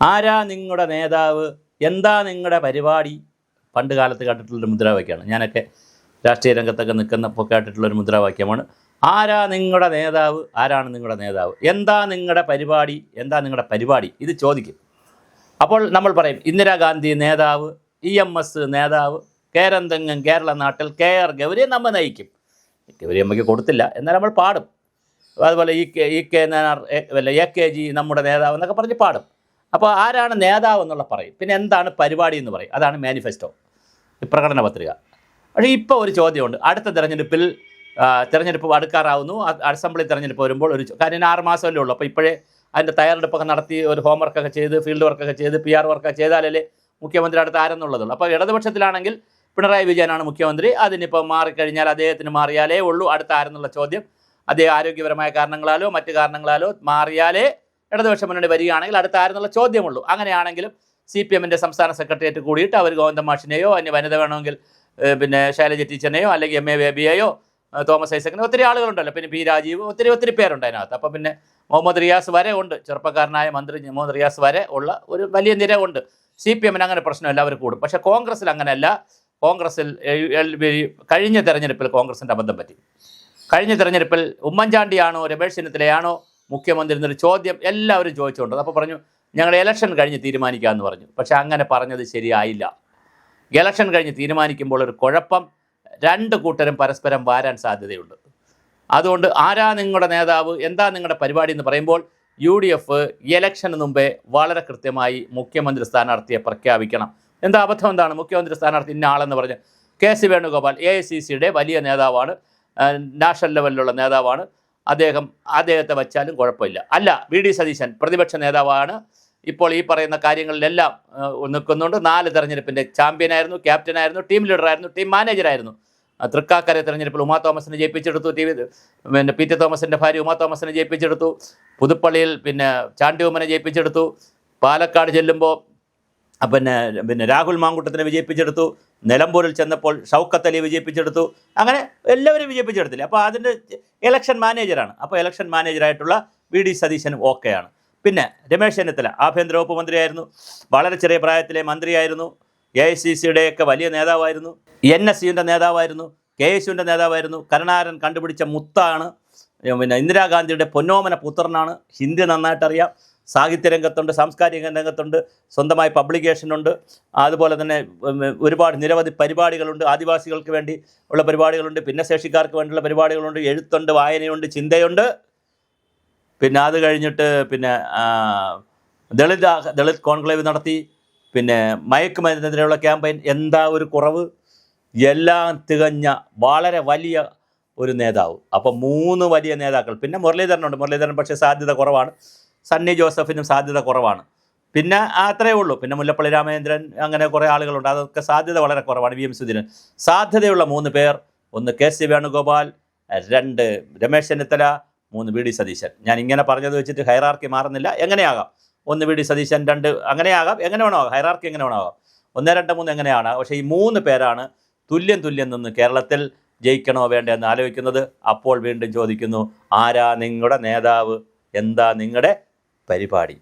ആരാ നിങ്ങളുടെ നേതാവ്? എന്താ നിങ്ങളുടെ പരിപാടി? പണ്ട് കാലത്ത് കേട്ടിട്ടുള്ളൊരു മുദ്രാവാക്യമാണ്. ഞാനൊക്കെ രാഷ്ട്രീയ രംഗത്തൊക്കെ നിൽക്കുന്നപ്പോൾ കേട്ടിട്ടുള്ളൊരു മുദ്രാവാക്യമാണ്. ആരാ നിങ്ങളുടെ നേതാവ്? ആരാണ് നിങ്ങളുടെ നേതാവ്? എന്താ നിങ്ങളുടെ പരിപാടി? എന്താ നിങ്ങളുടെ പരിപാടി? ഇത് ചോദിക്കും. അപ്പോൾ നമ്മൾ പറയും ഇന്ദിരാഗാന്ധി നേതാവ് ഇ എം എസ് നേതാവ് കേരന്തെങ്ങും കേരള നാട്ടിൽ കെ ആർ ഗൗരിയെ നമ്മൾ നയിക്കും. ഗൗരി അമ്മയ്ക്ക് കൊടുത്തില്ല എന്നാൽ നമ്മൾ പാടും. അതുപോലെ E K E K Nayanar A K G നമ്മുടെ നേതാവ് എന്നൊക്കെ പറഞ്ഞ് പാടും. അപ്പോൾ ആരാണ് നേതാവ് എന്നുള്ള പറയും. പിന്നെ എന്താണ് പരിപാടി എന്ന് പറയും. അതാണ് മാനിഫെസ്റ്റോ പ്രകടന പത്രിക. പക്ഷേ ഇപ്പോൾ ഒരു ചോദ്യമുണ്ട്. അടുത്ത തിരഞ്ഞെടുപ്പിൽ തിരഞ്ഞെടുപ്പ് അടുക്കാറാവുന്നു. അസംബ്ലി തിരഞ്ഞെടുപ്പ് വരുമ്പോൾ ഒരു കാര്യം ആറ് മാസമല്ലേ ഉള്ളൂ. അപ്പോൾ ഇപ്പോഴേ അതിന്റെ തയ്യാറെടുപ്പൊക്കെ നടത്തി ഒരു ഹോം വർക്കൊക്കെ ചെയ്ത് ഫീൽഡ് വർക്കൊക്കെ ചെയ്ത് പി ആർ വർക്കൊക്കെ ചെയ്താലല്ലേ മുഖ്യമന്ത്രി അടുത്ത് ആരെന്നുള്ളതുള്ളൂ. അപ്പോൾ ഇടതുപക്ഷത്തിലാണെങ്കിൽ പിണറായി വിജയനാണ് മുഖ്യമന്ത്രി. അതിനിപ്പോൾ മാറിക്കഴിഞ്ഞാൽ അദ്ദേഹത്തിന് മാറിയാലേ ഉള്ളൂ. അടുത്ത ആരെന്നുള്ള ചോദ്യം? അദ്ദേഹം ആരോഗ്യപരമായ കാരണങ്ങളാലോ മറ്റു കാരണങ്ങളാലോ മാറിയാലേ ഇടതുപക്ഷ മുന്നണി വരികയാണെങ്കിൽ അടുത്ത ആരെന്നുള്ള ചോദ്യമുള്ളൂ. അങ്ങനെയാണെങ്കിലും സി പി എമ്മിന്റെ സംസ്ഥാന സെക്രട്ടേറിയറ്റ് കൂടിയിട്ട് അവർ ഗോവിന്ദ മാഷിനെയോ അന്യ വനിത വേണമെങ്കിൽ പിന്നെ ശൈലജ ടീച്ചറിനെയോ അല്ലെങ്കിൽ എം എ ബേബിയെയോ തോമസ് ഐസക്കിനെ ഒത്തിരി ആളുകളുണ്ടല്ലോ. പിന്നെ പി രാജീവ് ഒത്തിരി ഒത്തിരി പേരുണ്ട് അതിനകത്ത്. അപ്പം പിന്നെ മുഹമ്മദ് റിയാസ് വരെ ഉണ്ട്. ചെറുപ്പക്കാരനായ മന്ത്രി മുഹമ്മദ് റിയാസ് വരെ ഉള്ള ഒരു വലിയ നിര ഉണ്ട് സി പി എമ്മിന് അങ്ങനെ പ്രശ്നമില്ല അവർ കൂടും. പക്ഷേ കോൺഗ്രസ്സിൽ അങ്ങനെയല്ല. കോൺഗ്രസ്സിൽ കഴിഞ്ഞ തെരഞ്ഞെടുപ്പിൽ കോൺഗ്രസിന്റെ അബദ്ധം പറ്റി. കഴിഞ്ഞ തെരഞ്ഞെടുപ്പിൽ ഉമ്മൻചാണ്ടിയാണോ രമേശ് ചെന്നിത്തലയാണോ മുഖ്യമന്ത്രി എന്നൊരു ചോദ്യം എല്ലാവരും ചോദിച്ചുകൊണ്ട് അപ്പോൾ പറഞ്ഞു ഞങ്ങൾ ഇലക്ഷൻ കഴിഞ്ഞ് തീരുമാനിക്കാമെന്ന് പറഞ്ഞു. പക്ഷേ അങ്ങനെ പറഞ്ഞത് ശരിയായില്ല. ഇലക്ഷൻ കഴിഞ്ഞ് തീരുമാനിക്കുമ്പോൾ ഒരു കുഴപ്പം രണ്ട് കൂട്ടരും പരസ്പരം വാരാൻ സാധ്യതയുണ്ട്. അതുകൊണ്ട് ആരാ നിങ്ങളുടെ നേതാവ് എന്താ നിങ്ങളുടെ പരിപാടി എന്ന് പറയുമ്പോൾ യു ഡി എഫ് ഇലക്ഷന് മുമ്പേ വളരെ കൃത്യമായി മുഖ്യമന്ത്രി സ്ഥാനാർത്ഥിയെ പ്രഖ്യാപിക്കണം. എന്താ അബദ്ധം? എന്താണ്? മുഖ്യമന്ത്രി സ്ഥാനാർത്ഥി ഇന്ന ആളെന്ന് പറഞ്ഞ് K C Venugopal A I C C വലിയ നേതാവാണ് നാഷണൽ ലെവലിലുള്ള നേതാവാണ്. അദ്ദേഹം അദ്ദേഹത്തെ വച്ചാലും കുഴപ്പമില്ല. അല്ല വി ഡി സതീശൻ പ്രതിപക്ഷ നേതാവാണ്. ഇപ്പോൾ ഈ പറയുന്ന കാര്യങ്ങളിലെല്ലാം നിൽക്കുന്നുണ്ട്. നാല് തെരഞ്ഞെടുപ്പിന്റെ ചാമ്പ്യനായിരുന്നു ക്യാപ്റ്റനായിരുന്നു ടീം ലീഡറായിരുന്നു ടീം മാനേജറായിരുന്നു തൃക്കാക്കര തെരഞ്ഞെടുപ്പിൽ ഉമാ തോമസിനെ ജയിപ്പിച്ചെടുത്തു ടി വി പിന്നെ പി ടി തോമസിന്റെ ഭാര്യ ഉമാ തോമസിനെ ജയിപ്പിച്ചെടുത്തു. പുതുപ്പള്ളിയിൽ പിന്നെ ചാണ്ടി ഉമ്മനെ ജയിപ്പിച്ചെടുത്തു. പാലക്കാട് ചെല്ലുമ്പോൾ പിന്നെ പിന്നെ രാഹുൽ മാങ്കുട്ടത്തിനെ വിജയിപ്പിച്ചെടുത്തു. നിലമ്പൂരിൽ ചെന്നപ്പോൾ ഷൗക്കത്ത് അലി വിജയിപ്പിച്ചെടുത്തു. അങ്ങനെ എല്ലാവരും വിജയിപ്പിച്ചെടുത്തില്ല. അപ്പോൾ അതിന്റെ ഇലക്ഷൻ മാനേജറാണ് അപ്പോൾ ഇലക്ഷൻ മാനേജറായിട്ടുള്ള വി ഡി സതീശനും ഓക്കെയാണ് പിന്നെ രമേശ് ചെന്നിത്തല ആഭ്യന്തര വകുപ്പ് മന്ത്രിയായിരുന്നു. വളരെ ചെറിയ പ്രായത്തിലെ മന്ത്രിയായിരുന്നു. എ ഐ സി സിയുടെയൊക്കെ വലിയ നേതാവായിരുന്നു. എൻ എസ് യുവിന്റെ നേതാവായിരുന്നു. കെ എസ് യുവിന്റെ നേതാവായിരുന്നു. കരുണാരൻ കണ്ടുപിടിച്ച മുത്താണ്. പിന്നെ ഇന്ദിരാഗാന്ധിയുടെ പൊന്നോമന പുത്രനാണ്. ഹിന്ദി നന്നായിട്ടറിയാം. സാഹിത്യ രംഗത്തുണ്ട് സാംസ്കാരിക രംഗത്തുണ്ട് സ്വന്തമായി പബ്ലിക്കേഷനുണ്ട് അതുപോലെ തന്നെ ഒരുപാട് നിരവധി പരിപാടികളുണ്ട്. ആദിവാസികൾക്ക് വേണ്ടി ഉള്ള പരിപാടികളുണ്ട്. ഭിന്നശേഷിക്കാർക്ക് വേണ്ടിയുള്ള പരിപാടികളുണ്ട്. എഴുത്തുണ്ട് വായനയുണ്ട് ചിന്തയുണ്ട്. പിന്നെ അത് കഴിഞ്ഞിട്ട് പിന്നെ ദളിത് ദളിത് കോൺക്ലേവ് നടത്തി. പിന്നെ മയക്കുമരുന്നെതിരെയുള്ള ക്യാമ്പയിൻ. എന്താ ഒരു കുറവ്? എല്ലാം തികഞ്ഞ വളരെ വലിയ ഒരു നേതാവ്. അപ്പം മൂന്ന് വലിയ നേതാക്കൾ. പിന്നെ മുരളീധരനുണ്ട്. മുരളീധരൻ പക്ഷേ സാധ്യത കുറവാണ്. സണ്ണി ജോസഫിനും സാധ്യത കുറവാണ്. പിന്നെ അത്രയേ ഉള്ളൂ. പിന്നെ മുല്ലപ്പള്ളി രാമചന്ദ്രൻ അങ്ങനെ കുറേ ആളുകളുണ്ട്. അതൊക്കെ സാധ്യത വളരെ കുറവാണ് വി എം സുധീരൻ. സാധ്യതയുള്ള മൂന്ന് പേർ ഒന്ന് കെ സി വേണുഗോപാൽ രണ്ട് രമേശ് ചെന്നിത്തല മൂന്ന് വി ഡി സതീശൻ. ഞാൻ ഇങ്ങനെ പറഞ്ഞത് വെച്ചിട്ട് ഹൈറാർക്കി മാറുന്നില്ല. എങ്ങനെയാകാം? ഒന്ന് വി ഡി സതീശൻ രണ്ട് അങ്ങനെയാകാം. എങ്ങനെ വേണോ ഹൈറാർക്കി എങ്ങനെ വേണോ ഒന്ന് രണ്ട് മൂന്ന് എങ്ങനെയാണ്? പക്ഷേ ഈ മൂന്ന് പേരാണ് തുല്യം തുല്യം നിന്ന് കേരളത്തിൽ ജയിക്കണോ വേണ്ട എന്ന് ആലോചിക്കുന്നത്. അപ്പോൾ വീണ്ടും ചോദിക്കുന്നു ആരാ നിങ്ങളുടെ നേതാവ്? എന്താ നിങ്ങളുടെ പരിപാടി.